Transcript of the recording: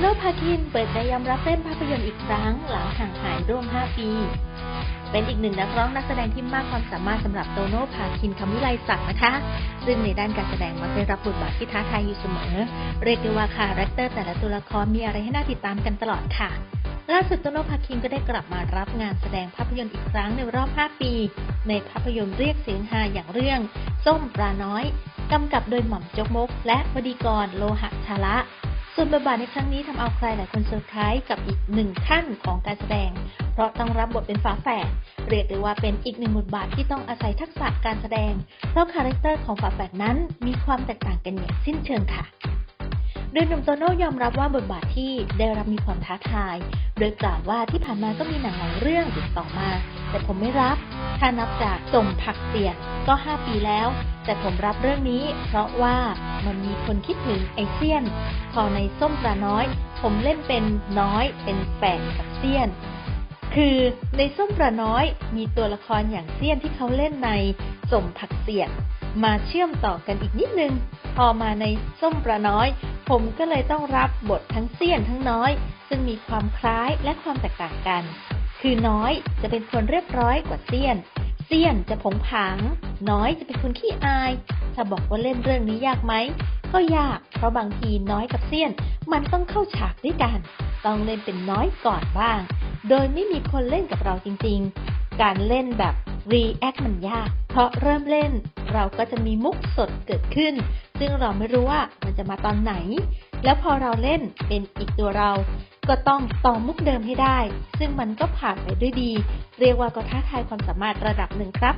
โน่พาคินเปิดใจยอมรับเล่นภาพยนตร์อีกครั้ง หลังห่างหายร่วม 5 ปี เป็นอีกหนึ่งนักร้องนักแสดงที่มากความสามารถสำหรับโตโน่พาคินคำวิไลศักดิ์นะคะ ซึ่งในด้านการแสดงมักได้รับบทบาทที่ท้าทายอยู่เสมอ เรียกได้ว่าคาแรคเตอร์แต่ละตัวละครมีอะไรให้น่าติดตามกันตลอดค่ะล่าสุดโตโน่พาคินก็ได้กลับมารับงานแสดงภาพยนตร์อีกครั้งในรอบ 5 ปี ในภาพยนตร์เรียกเสียงฮาอย่างเรื่อง ส้มปลาน้อย กำกับโดยหม่อมจกมก และวดีกรโลหะชาละ ส่วนบทบาทในครั้งนี้ทำเอาใครหลายคนเซอร์ไพรส์กับอีกหนึ่งขั้นของการแสดง เพราะต้องรับบทเป็นฝาแฝดเรียกได้ว่าเป็นอีกหนึ่งบทบาทที่ต้องอาศัยทักษะการแสดง เพราะคาแรคเตอร์ของฝาแฝดนั้นมีความแตกต่างกันอย่างสิ้นเชิงค่ะ โดยหนุ่มโตโน่ยอมรับว่าบทบาทที่ได้รับมีความท้าทาย โดยกล่าวว่าที่ผ่านมาก็มีหนังหลายเรื่องติดต่อมา แต่ผมไม่รับ ถ้านับจากสมผักเสียก็ 5 ปีแล้ว แต่ผมรับเรื่องนี้ เพราะว่ามันมีคนคิดถึงไอเซียน พอในส้มปลาน้อย ผมเล่นเป็นน้อยเป็นแฝดกับเซียนคือในส้มปลาน้อยมีตัวละครอย่างเซียนที่เขาเล่นในสมผักเสียน มาเชื่อมต่อกันอีกนิดนึง พอมาในส้มปลาน้อย ผมก็เลยต้องรับบททั้งเซียนทั้งน้อย ซึ่งมีความคล้ายและความแตกต่างกัน คือน้อยจะเป็นคนเรียบร้อยกว่าเซียนเซียนจะผงผาง น้อยจะเป็นคนขี้อาย ถ้าบอกว่าเล่นเรื่องนี้ยากไหม ก็ยาก เพราะบางทีน้อยกับเซียน มันต้องเข้าฉากด้วยกัน ต้องเล่นเป็นน้อยก่อนบ้าง โดยไม่มีคนเล่นกับเราจริง ๆ การเล่นแบบ รีแอคมันยาก เพราะเริ่มเล่น เราก็จะมีมุกสดเกิดขึ้น ซึ่งเราไม่รู้ว่ามันจะมาตอนไหน แล้วพอเราเล่นเป็นอีกตัวเรา ก็ต้องต่อมุกเดิมให้ได้ ซึ่งมันก็ผ่านไปด้วยดี เรียกว่าก็ท้าทายความสามารถระดับหนึ่งครับ